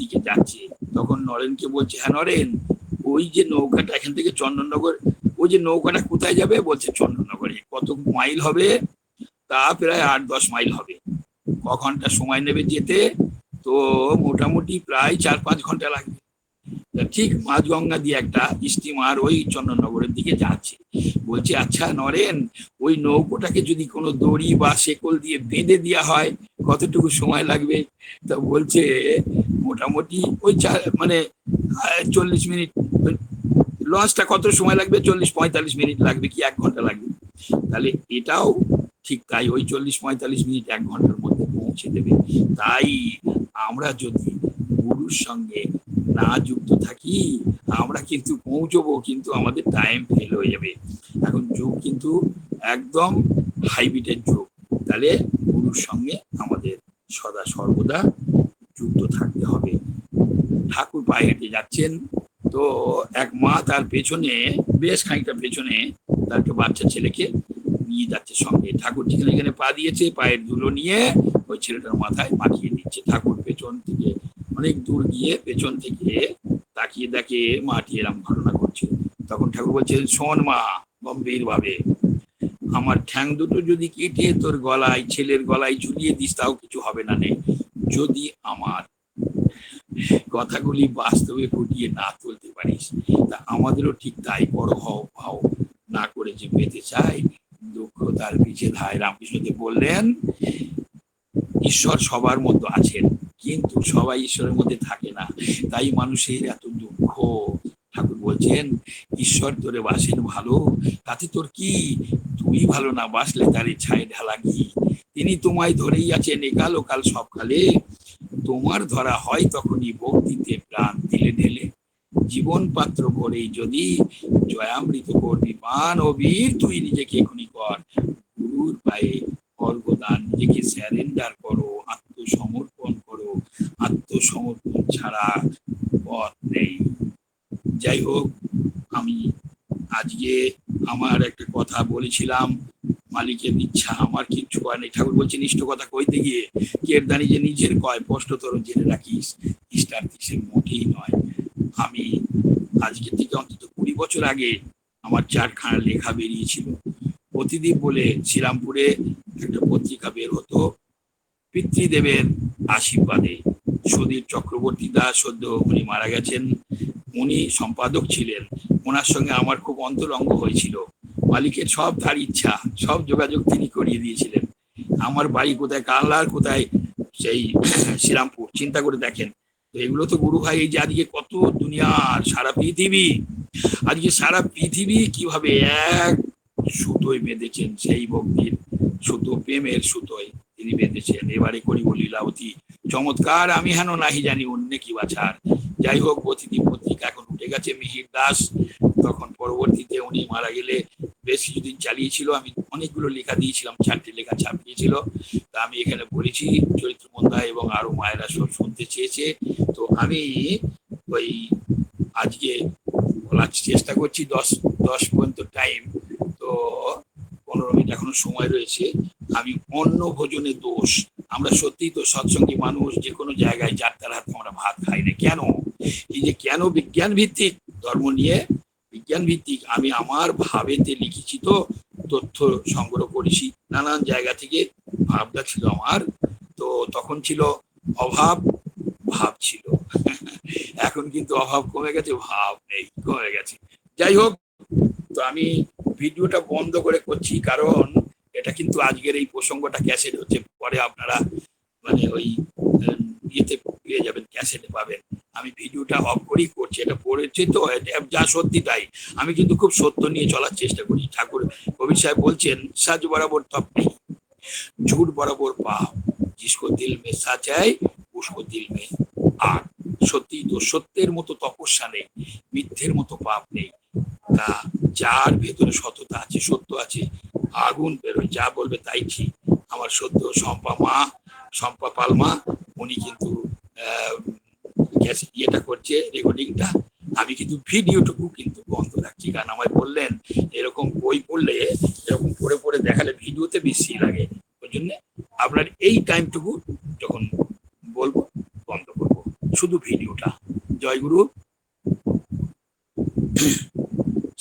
দিকে যাচ্ছে। তখন নরেনকে বলছে হ্যাঁ নরেন, ওই যে নৌকাটা এখান থেকে চন্দননগর, ওই যে নৌকাটা কোথায় যাবে? বলছে, চন্দননগরে। কত মাইল হবে? তা প্রায় আট দশ মাইল হবে। ক ঘণ্টা সময় নেবে যেতে? তো মোটামুটি প্রায় চার পাঁচ ঘণ্টা লাগবে। ঠিক মাঝগঙ্গা দিয়ে একটা স্টিমার ওই চন্দননগরের দিকে যাচ্ছে। বলছে আচ্ছা নরেন, ওই নৌকোটাকে যদি কোনো দড়ি বা শেকল দিয়ে বেঁধে দেওয়া হয়, কতটুকু সময় লাগবে? তা বলছে, মোটামুটি ওই মানে চল্লিশ মিনিট, লঞ্চটা কত সময় লাগবে? চল্লিশ পঁয়তাল্লিশ মিনিট লাগবে কি এক ঘণ্টা লাগবে? তাহলে এটাও ঠিক তাই, ওই চল্লিশ পঁয়তাল্লিশ মিনিট এক ঘণ্টার মধ্যে পৌঁছে দেবে। তাই আমরা যদি গুরুর সঙ্গে না যুক্ত থাকি, আমরা কিন্তু পৌঁছবো, কিন্তু আমাদের টাইম ফেল হয়ে যাবে। এখন যুগ কিন্তু একদম হাইব্রিডের যুগ। তাহলে গুরুর সঙ্গে আমাদের সদা সর্বদা যুক্ত থাকতে হবে। ঠাকুর পায়ে হেঁটে যাচ্ছেন, তো এক মা তার পেছনে, বেশ খানিকটা পেছনে তার একটা বাচ্চা ছেলেকে নিয়ে যাচ্ছে সঙ্গে। ঠাকুর যেখানে এখানে পা দিয়েছে, পায়ের ধুলো নিয়ে ওই ছেলেটার মাথায় মাখিয়ে দিচ্ছে। ঠাকুর পেছন থেকে অনেক দূর গিয়ে পেছন থেকে তাকিয়ে দেখে মাটি এরম ঘটনা করছে তখন ঠাকুর বলছে, শোন মা, গম্ভীর ভাবে। আমার ঠ্যাং দুটো যদি কেটে তোর গলায়, ছেলের গলায় ঝুলিয়ে দিস, তাও কিছু হবে না নে। যদি আমার কথাগুলি বাস্তবে ফুটিয়ে না তুলতে পারিস, তা আমাদেরও ঠিক তাই বড় হও ভাও না করে যে পেতে চাই, দুঃখ তার পিছিয়ে ধায়। রামকৃষ্ণদেব বললেন, ঈশ্বর সবার মতো আছেন। কিন্তু সবাই ঈশ্বরের মধ্যে থাকে না। তাই মানুষের এত দুঃখ। ঠাকুর বলছেন, ঈশ্বর তোরে বাসেন ভালো, তাতে তোর কি? তুমি ভালো না বাসলে তার ছায় ঢালা কি? তিনি তোমায় ধরেই আছেন একাল ওকাল সব কালে তোমার ধরা হয় তখনই ভক্তিতে প্রাণ দিলে ঢেলে। জীবন পাত্র করেই যদি জয়ামৃত করবি পান ও বীর তুই নিজেকে এখনই কর। গুরুর পায়ে অর্ঘদান নিজেকে স্যারেন্ডার করো, আত্মসমর্পণ করো আত্মসমর্পণ ছাড়া পথ নেই। যাই হোক আমি আজকে আমার একটা কথা বলেছিলাম, মালিকের ইচ্ছা আমার কিচ্ছু হয় নেই ঠাকুর বলছেন ইষ্ট কথা কইতে গিয়ে কেরদানি যে নিজের কয় স্পষ্টতর জেনে রাখিস ইষ্টার্থী সে মোটেই নয়। আমি আজকে থেকে অন্তত কুড়ি বছর আগে আমার চারখানা লেখা বেরিয়েছিল। প্রতিদিন বলে শ্রীরামপুরে একটা পত্রিকা বের হতো, পিতৃদেবের আশীর্বাদে। সুধীর চক্রবর্তী দাস সদ্য উনি মারা গেছেন। উনি সম্পাদক ছিলেন। ওনার সঙ্গে আমার খুব অন্তরঙ্গ হয়েছিল। মালিকের সব তার ইচ্ছা, সব যোগাযোগ তিনি করিয়ে দিয়েছিলেন। আমার বাড়ি কোথায় কানলার কোথায়? সেই শ্রীরামপুর। চিন্তা করে দেখেন। তো এগুলো তো গুরু ভাই, এই যে আজকে কত দুনিয়ার সারা পৃথিবী। আজকে সারা পৃথিবী কীভাবে এক সুতোয় বেঁধেছেন সেই ভক্তির সুতো, প্রেমের সুতোয়। তিনি বেঁধেছেন এবারে করি বলি লীলাবতী। চমৎকার, আমি হেন নাহি জানি অন্য কি বাছার যাই হোক অতিথি পত্রিকা এখন উঠে গেছে মিহির দাস। তখন পরবর্তীতে উনি মারা গেলে বেশ কিছুদিন চালিয়েছিল, আমি অনেকগুলো লেখা দিয়েছিলাম, চারটে লেখা ছাপিয়েছিল। তা আমি এখানে বলেছি, চরিত্র মন্দা এবং আরও মায়েরা সব শুনতে চেয়েছে। তো আমি ওই আজকে বলার চেষ্টা করছি, দশ দশ পর্যন্ত টাইম তো পনেরো মিনিট এখনও সময় রয়েছে। আমি অন্ন ভোজনে দোষ। আমরা সত্যিই তো সৎসঙ্গী মানুষ যে কোনো জায়গায় যাত্রার হাতে আমরা ভাত খাই না কেন? এই যে কেন বিজ্ঞান ভিত্তিক ধর্ম নিয়ে বিজ্ঞান ভিত্তিক আমি আমার ভাবেতে লিখেছি তো, তথ্য সংগ্রহ করেছি, নানান জায়গা থেকে ভাবটা ছিল আমার। তো তখন ছিল অভাব, ভাব ছিল। এখন কিন্তু অভাব কমে গেছে, ভাব নেই, কমে গেছে। যাই হোক, তো আমি ভিডিওটা বন্ধ করে করছি, কারণ এটা কিন্তু আজকের এই প্রসঙ্গটা ক্যাসেট হচ্ছে। পরে আপনারা মানে ওই ইয়েতে পেয়ে যাবেন, ক্যাসেটে পাবেন। আমি ভিডিওটা অফ করেই করছি। এটা পড়েছি তো যা সত্যি তাই। আমি কিন্তু খুব সত্য নিয়ে চলার চেষ্টা করি। ঠাকুর কবির সাহেব বলছেন, সাজ বরাবর তপ নেই ঝুট বরাবর পাপ জিসকো দিল মে সাজ হয় উসকো দিল মে আর। সত্যি তো সত্যের মতো তপস্যা নেই, মিথ্যের মতো পাপ নেই। তা যার ভেতরে সততা আছে, সত্য আছে আগুন বেরোয়, যা বলবে তাই ঠিক। আমার সত্য শম্পা মা, শম্পা পালমা উনি কিন্তু ইয়েটা করছে, রেকর্ডিংটা। আমি কিন্তু ভিডিওটুকু কিন্তু বন্ধ রাখছি, কারণ আমায় বললেন, এরকম বই পড়লে, এরকম পড়ে পড়ে দেখালে ভিডিওতে বেশি লাগে। ওই জন্য আপনার এই টাইমটুকু যখন বলব, বন্ধ করব। শুধু ভিডিওটা। জয়গুরু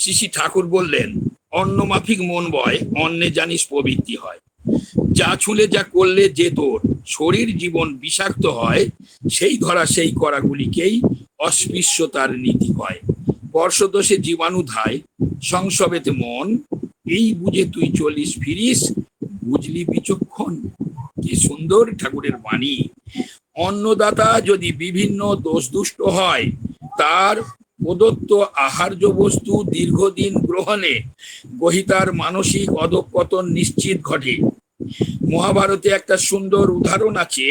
শ্রী ঠাকুর বললেন অন্ন মাফিক মন বয়, অন্নে জানিস প্রবৃত্তি হয়। যা ছুলে যা করলে যে তোর। শরীর জীবন বিষাক্ত হয়, সেই ধরা সেই করাগুলিকেই অস্পৃশ্যতার নীতি হয়। বর্ষদোষে জীবাণু ধায়, সংসবেতে মন। এই বুঝে তুই চলিস, ফিরিস, বুঝলি বিচক্ষণ। কি সুন্দর ঠাকুরের বাণী। অন্নদাতা যদি বিভিন্ন দোষ দুষ্ট হয়, তার প্রদত্ত আহার্য বস্তু দীর্ঘদিন গ্রহণে গহিতার মানসিক অধঃপতন নিশ্চিত ঘটে। মহাভারতে একটা সুন্দর উদাহরণ আছে,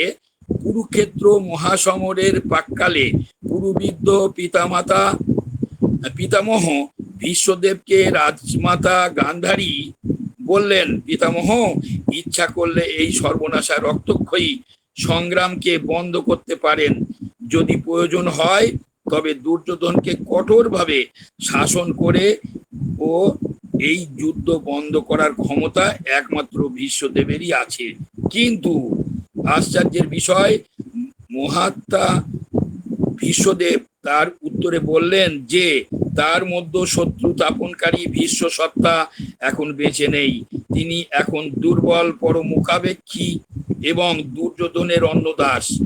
কুরুক্ষেত্র মহাসমরের প্রাককালে কুরুবিদ্ধ পিতামাতা, পিতামহ বিশ্বদেবকে রাজমাতা গান্ধারী বললেন, পিতামহ, ইচ্ছা করলে এই সর্বনাশা রক্তক্ষয়ী সংগ্রামকে বন্ধ করতে পারেন। যদি প্রয়োজন হয়, তবে দুর্যোধনকে কঠোরভাবে শাসন করে ও এই যুদ্ধ বন্ধ করার ক্ষমতা একমাত্র ভীষ্মদেবেরই আছে। কিন্তু আশ্চর্যের বিষয়, মহাত্মা ভীষ্মদেব তার উত্তরে বললেন যে, তার মধ্যে শত্রু তাপনকারী ভীষ্ম সত্তা এখন বেঁচে নেই। তিনি এখন দুর্বল পরমুখাপেক্ষী এবং দুর্যোধনের অন্নদাস।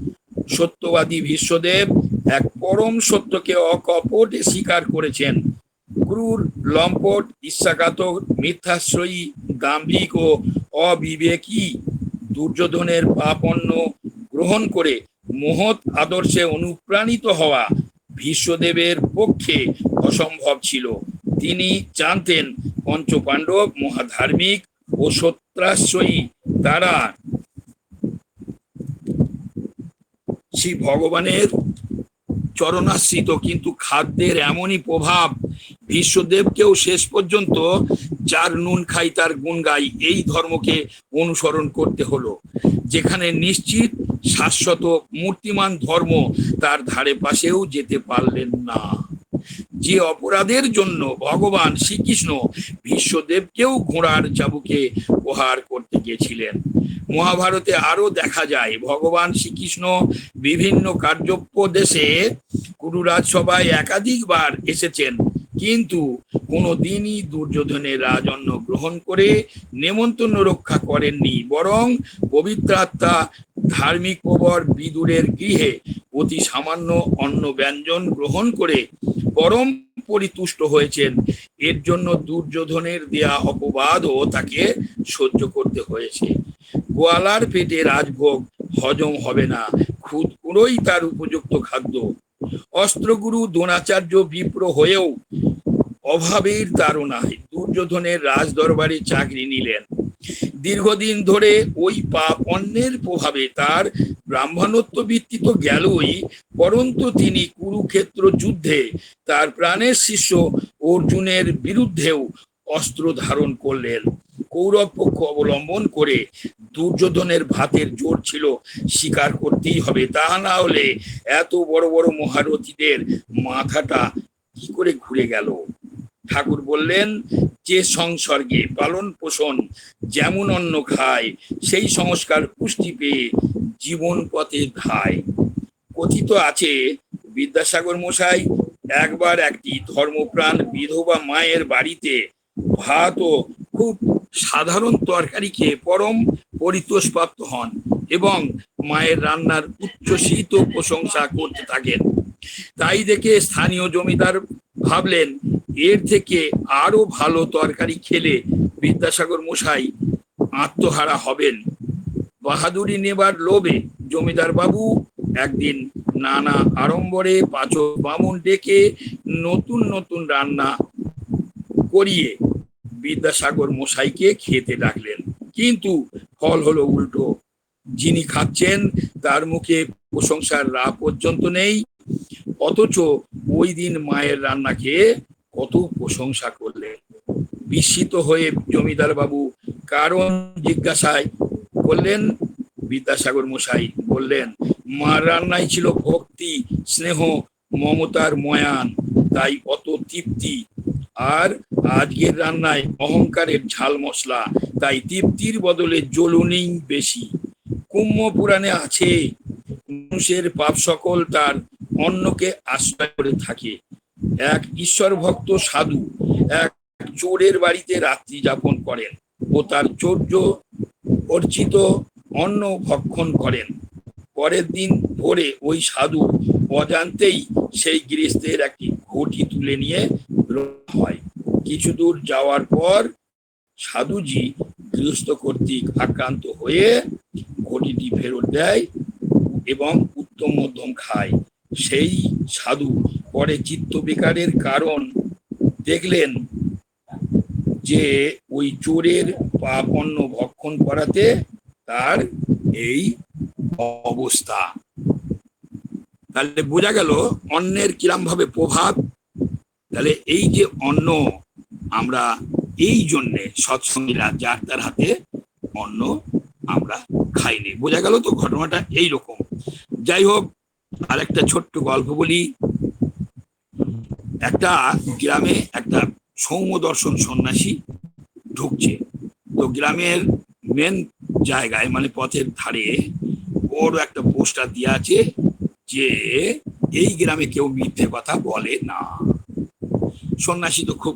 সত্যবাদী ভীষ্মদেব এক পরম সত্যকে অকপটে স্বীকার করেছেন। ক্রুর লম্পট, ইচ্ছাঘাতক, মিথ্যাশ্রয়ী, দাম্ভিক ও অবিবেকী দুর্যোধনের পাপন্ন গ্রহণ করে মহৎ আদর্শে অনুপ্রাণিত হওয়া ভীষ্মদেবের পক্ষে অসম্ভব ছিল। তিনি জানতেন পঞ্চপাণ্ডব মহাধার্মিক ও সত্রাশ্রয়ী তারা। শ্রী ভগবানের চরণাশ্রিত, কিন্তু খাদ্যের এমনই প্রভাব বিশ্বদেবকেও শেষ পর্যন্ত যার নুন খাই তার গুণ গাই, এই ধর্মকে অনুসরণ করতে হলো। যেখানে নিশ্চিত শাশ্বত মূর্তিমান ধর্ম তার ধারে পাশেও যেতে পারলেন না। যে অপরাধের জন্য ভগবান শ্রীকৃষ্ণ বিশ্বদেবকেও ঘোড়ার চাবুকে প্রহার করতে গিয়েছিলেন মহাভারতে আরও দেখা যায়, ভগবান শ্রীকৃষ্ণ বিভিন্ন কার্যোপদেশে কুরুরাজ সভায় একাধিকবার এসেছেন। কিন্তু কোনো দিনই দুর্যোধনের রাজন্য গ্রহণ করে নেমন্তন্ন রক্ষা করেননি, বরং পবিত্রাত্মা ধার্মিক প্রবর বিদুরের গৃহে অতি সামান্য অন্ন ব্যঞ্জন গ্রহণ করে পরম পরিতুষ্ট হয়েছেন। এর জন্য দুর্যোধনের দেয়া অপবাদও তাকে সহ্য করতে হয়েছে। গোয়ালার পেটে রাজভোগ হজম হবে না। খুদ পুরোই তার উপযুক্ত খাদ্য। অস্ত্রগুরু দ্রোণাচার্য বিপ্র হয়েও অভাবের তারণায় দুর্যোধনের রাজ দরবারে চাকরি নিলেন। দীর্ঘদিন ধরে ওই পাপ অন্যের প্রভাবে তার ব্রাহ্মণত্ব বৃত্তি তো গেলই, পরন্তু তিনি কুরুক্ষেত্র যুদ্ধে তার প্রাণের শিষ্য অর্জুনের বিরুদ্ধেও অস্ত্র ধারণ করলেন। কৌরব পক্ষ অবলম্বন করে দুর্যোধনের ভাতের জোর ছিল স্বীকার করতেই হবে। তা না হলে এত বড় বড় মহারথীদের মাথাটা কি করে ঘুরে গেল? ঠাকুর বললেন, যে সংসর্গে পালন পোষণ যেমন অন্ন খায়, সেই সংস্কার পুষ্টি পেয়ে জীবন পথে ধায়। কথিত আছে, বিদ্যাসাগর মশাই, একবার একটি ধর্মপ্রাণ বিধবা মায়ের বাড়িতে ভাত ও খুব সাধারণ তরকারি খেয়ে পরম পরিতোষপ্রাপ্ত হন এবং মায়ের রান্নার উচ্ছ্বসিত প্রশংসা করতে থাকেন। তাই দেখে স্থানীয় জমিদার ভাবলেন, এর থেকে আরও ভালো তরকারি খেলে বিদ্যাসাগর মশাই আত্মহারা হবেন। বাহাদুরি নেবার লোভে জমিদার বাবু একদিন নানা আড়ম্বরে পাচক বামুন ডেকে নতুন নতুন রান্না করিয়ে বিদ্যাসাগর মশাইকে খেতে ডাকলেন। কিন্তু ফল হলো উল্টো। যিনি খাচ্ছেন, তার মুখে প্রশংসার রা পর্যন্ত নেই। অথচ ওই দিন মায়ের রান্না খেয়ে কত প্রশংসা করলেন। বিস্মিত হয়ে জমিদার বাবু কারণ জিজ্ঞাসায় বললেন বিদ্যাসাগর মশাই বললেন, মার রান্নাই ছিল ভক্তি, স্নেহ, মমতার ময়ান, তাই অত তৃপ্তি। আর আজকের রান্নায় অহংকারের ঝাল মশলা, তাই তৃপ্তির বদলে জ্বলুনি বেশি। কুম্ভ পুরাণে আছে, মানুষের পাপ সকল তার অন্যকে আশ্রয় করে থাকে। এক ঈশ্বর ভক্ত সাধু এক চোরের বাড়িতে রাত্রি যাপন করেন ও তার চৌর্য অর্চিত অন্ন ভক্ষণ করেন। পরের দিন ভোরে ওই সাধু অজান্তেই সেই গৃহস্থের একটি ঘটি তুলে নিয়ে হয়। কিছু দূর যাওয়ার পর সাধুজি গৃহস্থ কর্তৃক আক্রান্ত হয়ে ঘটিটি ফেরত দেয় এবং উত্তম মধ্যম খায়। সেই সাধু পরে চিত্ত বিকারের কারণ দেখলেন যে ওই চোরের পাপ অন্ন ভক্ষণ করাতে তার এই অবস্থা। তাহলে বোঝা গেল অন্যের কিরম ভাবে প্রভাব। তাহলে এই যে অন্ন আমরা এই জন্যে সৎসঙ্গীরা যার তার হাতে অন্ন আমরা খাইনি। বোঝা গেল তো ঘটনাটা এই রকম যাই হোক আর একটা ছোট্ট গল্প বলি। একটা গ্রামে একটা সৌম্য দর্শন সন্ন্যাসী ঢুকছে। তো গ্রামের মেন জায়গায় মানে পথের ধারে বড় একটা পোস্টার দেওয়া আছে যে এই গ্রামে কেউ মিথ্যে কথা বলে না। সন্ন্যাসী তো খুব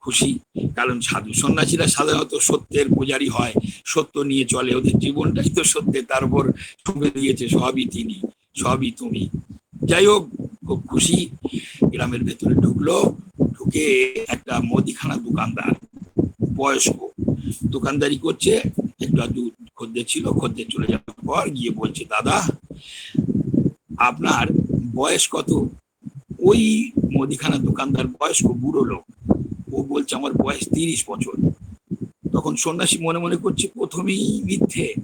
খুশি। কারণ সাধু সন্ন্যাসীরা সাধারণত সত্যের পূজারী হয়। সত্য নিয়ে চলে। ওদের জীবনটাই তো সত্যের। তার উপর ঠুকে দিয়েছে সবই তিনি, সবই তুমি। যাই হোক, খুব খুশি। গ্রামের ভেতরে ঢুকলো। ঢুকে একটা মুদিখানা দোকানদার, বয়স্ক। দোকানদারি করছে। একটু আধটু খদ্দের ছিল। খদ্দের চলে যাওয়ার পর গিয়ে বলছে, দাদা, আপনার বয়স কত? ওই মুদিখানা দোকানদার বয়স্ক বুড়ো লোক। ও বলছে আমার বয়স তিরিশ বছর। তখন সন্ন্যাসী মনে মনে করছে, প্রথমেই মিথ্যে।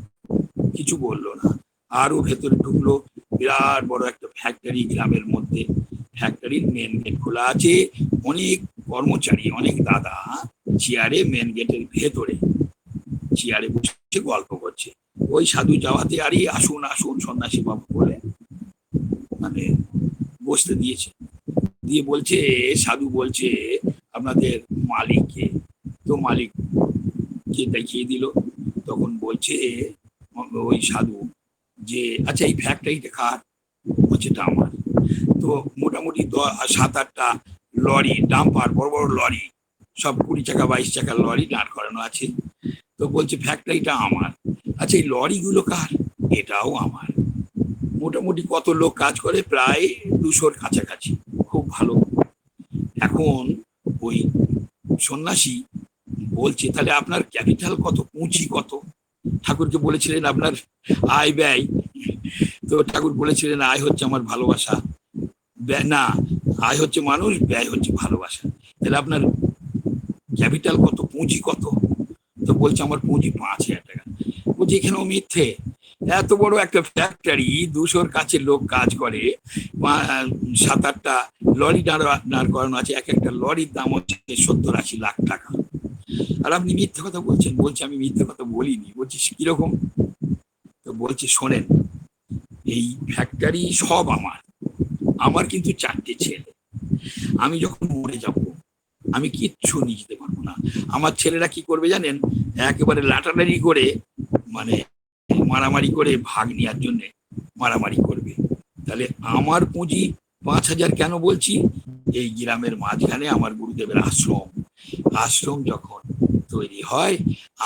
কিছু বলল না। আরও ভেতরে ঢুকলো বিরাট বড় একটা ফ্যাক্টরি গ্রামের মধ্যে। ফ্যাক্টরির মেন গেট খোলা আছে। অনেক কর্মচারী, অনেক দাদা চেয়ারে মেন গেটের ভেতরে। চেয়ারে বসে গল্প করছে। ওই সাধু যাওয়াতে, আরে আসুন আসুন, সন্ন্যাসী বাবু বলে মানে বসতে দিয়েছে। দিয়ে বলছে, সাধু বলছে আপনাদের মালিককে, তো মালিক কে দেখিয়ে দিল। তখন বলছে, ওই সাধু যে আচ্ছা এই ফ্যাক্টরিটা কার? বলছে আমার। তো মোটামুটি সাত আটটা লরি ডাম্পার বড় বড় লরি, সব কুড়ি চাকা, বাইশ চাকা লরি দাঁড় করানো আছে। তো বলছে ফ্যাক্টরিটা আমার। আচ্ছা এই লরিগুলো কার? এটাও আমার। মোটামুটি কত লোক কাজ করে? প্রায় দুশোর কাছাকাছি। খুব ভালো। এখন ওই সন্ন্যাসী বলছে, তাহলে আপনার ক্যাপিটাল কত? পুঁজি কত? ঠাকুরকে বলেছিলেন, আপনার আয় ব্যয়। তো ঠাকুর বলেছিলেন, আয় হচ্ছে আমার ভালোবাসা। না, আয় হচ্ছে মানুষ, ব্যয় হচ্ছে ভালোবাসা। তাহলে আপনার ক্যাপিটাল কত? পুঁজি কত? তো বলছে, আমার পুঁজি পাঁচ হাজার টাকা। বলছি, এখানেও মিথ্যে। এত বড় একটা ফ্যাক্টরি দুশোর কাছে লোক কাজ করে। সাত আটটা লরি দাঁড় করানো আছে। এক একটা লরির দাম হচ্ছে সত্তর আশি লাখ টাকা। আর আপনি মিথ্যে কথা বলছেন, বলছে আমি মিথ্যে কথা বলিনি, বলছি কীরকম? তো বলছে, শোনেন, এই ফ্যাক্টরি সব আমার। আমার কিন্তু চারটে ছেলে। আমি যখন মরে যাব, আমি কিচ্ছু নিয়ে যেতে পারব না। আমার ছেলেরা কি করবে জানেন? একেবারে লাটালারি করে মানে মারামারি করে ভাগ নেওয়ার জন্য মারামারি করবে। তাহলে আমার পুঁজি পাঁচ হাজার কেন বলছি? এই গ্রামের মাঝখানে আমার গুরুদেবের আশ্রম। আশ্রম যখন তৈরি হয়,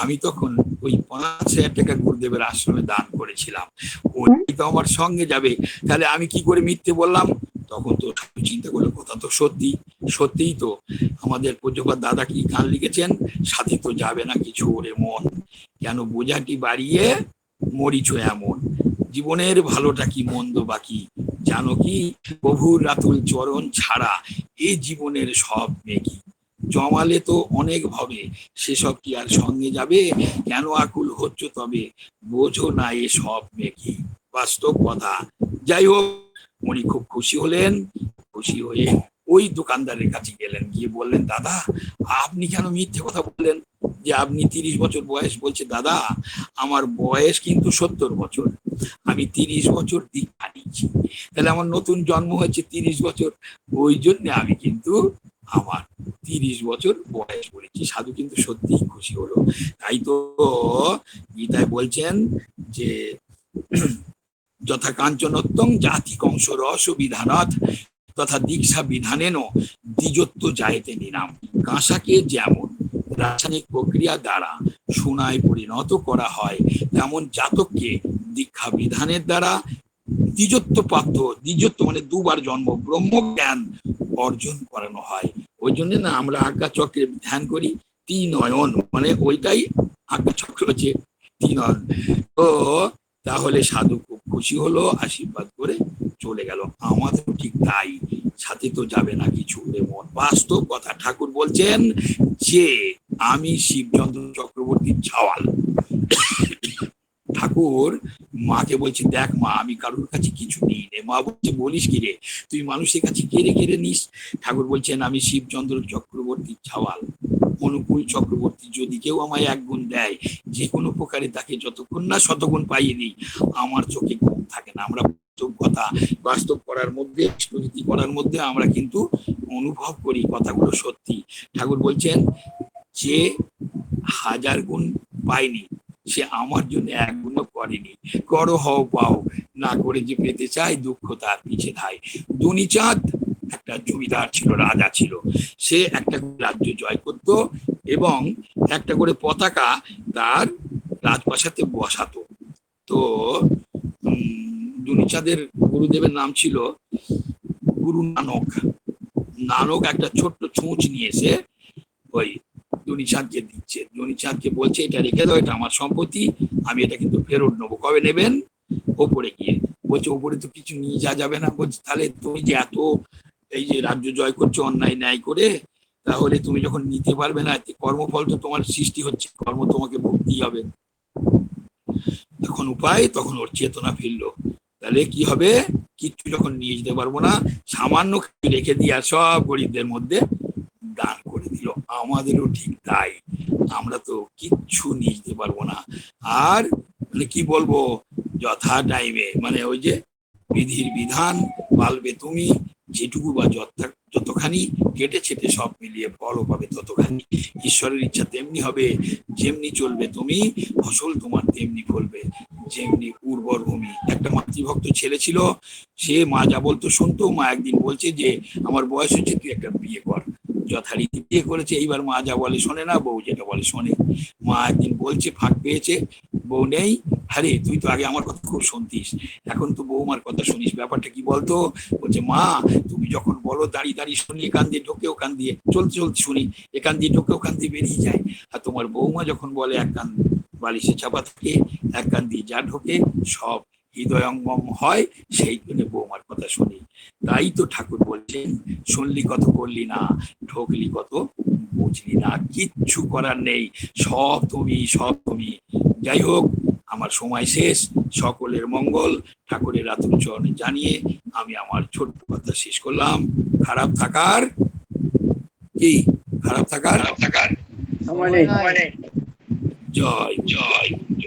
আমি তখন ওই পাঁচ হাজার টাকা গুরুদেবের আশ্রমে দান করেছিলাম। ওই তো আমার সঙ্গে যাবে। তাহলে আমি কি করে মিথ্যে বললাম? তখন তো চিন্তা করল, কথা তো সত্যি। সত্যিই তো আমাদের পূজ্যপাত দাদা কি গান লিখেছেন? সাথে তো যাবে না কিছু ওরে মন। কেন বোঝাটি বাড়িয়ে মরিচ এমন। জীবনের ভালোটা কি, মন্দ বাকি জানো কি? প্রভুর রাতুল চরণ ছাড়া এই জীবনের সব মেকি জমালে তো অনেক ভাবে, সেসব কি আর সঙ্গে যাবে? কেন আকুল হচ্ছ তবে? বোঝো না এ সব মেকি বাস্তব কথা। যাই হোক উনি খুব খুশি হলেন, খুশি হয়ে ওই দোকানদারের কাছে গেলেন, গিয়ে বললেন, দাদা, আপনি কেন মিথ্যে কথা বললেন? যে আপনি তিরিশ বছর বয়স বলছে, দাদা, আমার বয়স কিন্তু সত্তর বছর। আমি তিরিশ বছর দীক্ষা নিচ্ছি তাহলে আমার নতুন জন্ম হয়েছে তিরিশ বছর। ওই জন্য আমি কিন্তু আমার তিরিশ বছর বয়স বলেছি। সাধু কিন্তু সত্যিই খুশি হলো। তাই তো গীতায় বলছেন যে যথা কাঞ্চনোত্তম জাতি কংস রস বিধানাথ তথা দীক্ষা বিধানেন দ্বিজত্ব যাইতে নিলাম। কাঁসাকে যেমন রাসায়নিক প্রক্রিয়া দ্বারা সোনায় পরিণত করা হয়, তেমন জাতককে দীক্ষা বিধানের দ্বারা দ্বিজত্ব প্রাপ্ত, দ্বিজত্ব মানে দুবার জন্ম ব্রহ্মজ্ঞান অর্জন করানো হয়। ওই জন্য না আমরা আজ্ঞা চক্রে ধ্যান করি নয়ন মানে ওইটাই আজ্ঞা চক্র হচ্ছে নয়ন তো তাহলে সাধু খুব খুশি হলো, আশীর্বাদ করে চলে গেল। আমাদেরও ঠিক তাই, সাথে তো যাবে না কিছু। মন বাস্তব কথা ঠাকুর বলছেন যে, আমি শিবচন্দ্র চক্রবর্তীর ছাওয়াল। ঠাকুর, মাকে বলছে, দেখ মা, আমি কারোর কাছে কিছু নিই রে। মা বলছে, বলিস কি রে? তুই মানুষের কাছে কেড়ে কেড়ে নিস? ঠাকুর বলছেন, আমি শিবচন্দ্র চক্রবর্তীর ছাওয়াল। অনুকূল চক্রবর্তী যদি কেউ আমায় এক গুণ দেয়, যে কোনো প্রকারে তাকে যতক্ষণ না শতগুণ পাইয়ে দিই, আমার চোখে ঘুম থাকে না। আমরা বাস্তব কথা বাস্তব করার মধ্যে স্তুতি করার মধ্যে আমরা কিন্তু অনুভব করি কথাগুলো সত্যি। ঠাকুর বলছেন, যে হাজার গুণ পায়নি, সে আমার জন্য এক গুণও করেনি। করো হও পাও, না করে যে পেতে চায় দুঃখ তার পিছে ধায়। দুনিচাঁদ জমিদার ছিল, রাজা ছিল, সে একটা রাজ্য জয় করত এবং একটা করে পতাকা তার রাজপ্রাসাদে বসাতো। তো দুনিচাঁদের গুরুদেবের নাম ছিল গুরু নানক। নানক একটা ছোট্ট ছুঁচ নিয়ে এসে ওই দুনিচাঁদকে দিচ্ছে। দুনিচাঁদকে বলছে, এটা রেখে দাও, এটা আমার সম্পত্তি, আমি এটা কিন্তু ফেরত নেব। কবে নেবেন? ওপরে গিয়ে। বলছে, ওপরে তো কিছু নিয়ে যাওয়া যাবে না। বলছে, তাহলে তুমি যে এত এই যে রাজ্য জয় করছ, অন্যায় ন্যায় করে, তাহলে তুমি যখন নিতে পারবে না কর্মফল তো তোমার সৃষ্টি হচ্ছে, কর্ম তোমাকে ভক্তি হবে। তখন উপায়, তখন ওর চেতনা ফিরলো। তাহলে কি হবে? কিচ্ছু যখন নিয়ে যেতে পারব না, সামান্য কিছু রেখে দিয়ে সব গরিবদের মধ্যে দান করে দিল। আমাদেরও ঠিক তাই। আমরা তো কিচ্ছু নিয়ে যেতে পারব না। আর মানে কি বলব? যথা টাইমে মানে ওই যে বিধির বিধান, পালবে তুমি যেটুকু বা যতখানি কেটে ছেটে সব মিলিয়ে ফলও পাবে, ততখানি ঈশ্বরের ইচ্ছা তেমনি হবে, যেমনি চলবে তুমি, ফসল তোমার তেমনি ফলবে, যেমনি উর্বর ভূমি। একটা মাতৃভক্ত ছেলে ছিল, সে মা যা বলতো শুনতো, মা একদিন বলছে যে, আমার বয়স হচ্ছে তুই একটা বিয়ে কর। যথারীতি বিয়ে করেছে, এইবার মা যা বলে শোনে না, বউ যেটা বলে শোনে। মা একদিন বলছে, ফাঁক পেয়েছে, বউ নেই আরে, তুই তো আগে আমার কথা খুব শুনতিস। এখন তো বৌমার কথা শুনিস। ব্যাপারটা কি বলতো? বলছে, মা, তুমি যখন বলো, দাঁড়িয়ে দাঁড়িয়ে শুনি, এখান দিয়ে ঢোকে, ওখান দিয়ে চলতে চলতে শুনি, এখান দিয়ে ঢোকে, ওখান দিয়ে বেরিয়ে যায়। আর তোমার বৌমা যখন বলে, এক কান বালিশে চাপা থাকে, এক কান দিয়ে যা ঢোকে, সব হৃদয়ঙ্গম হয়, সেই জন্য বৌমার কথা শুনি। তাই তো ঠাকুর বলছেন, শুনলি কত, করলি না, ঢোকলি কত, বুঝলি না, কিচ্ছু করার নেই, সব তুমি সব তুমি। যাই হোক আমার সময় শেষ। সকলের মঙ্গল। ঠাকুরের আতুল চরণে জানিয়ে আমি আমার ছোট্ট কথা শেষ করলাম। খারাপ থাকার কি? খারাপ থাকার? খারাপ থাকার সময় নেই। জয়। জয়। জয়।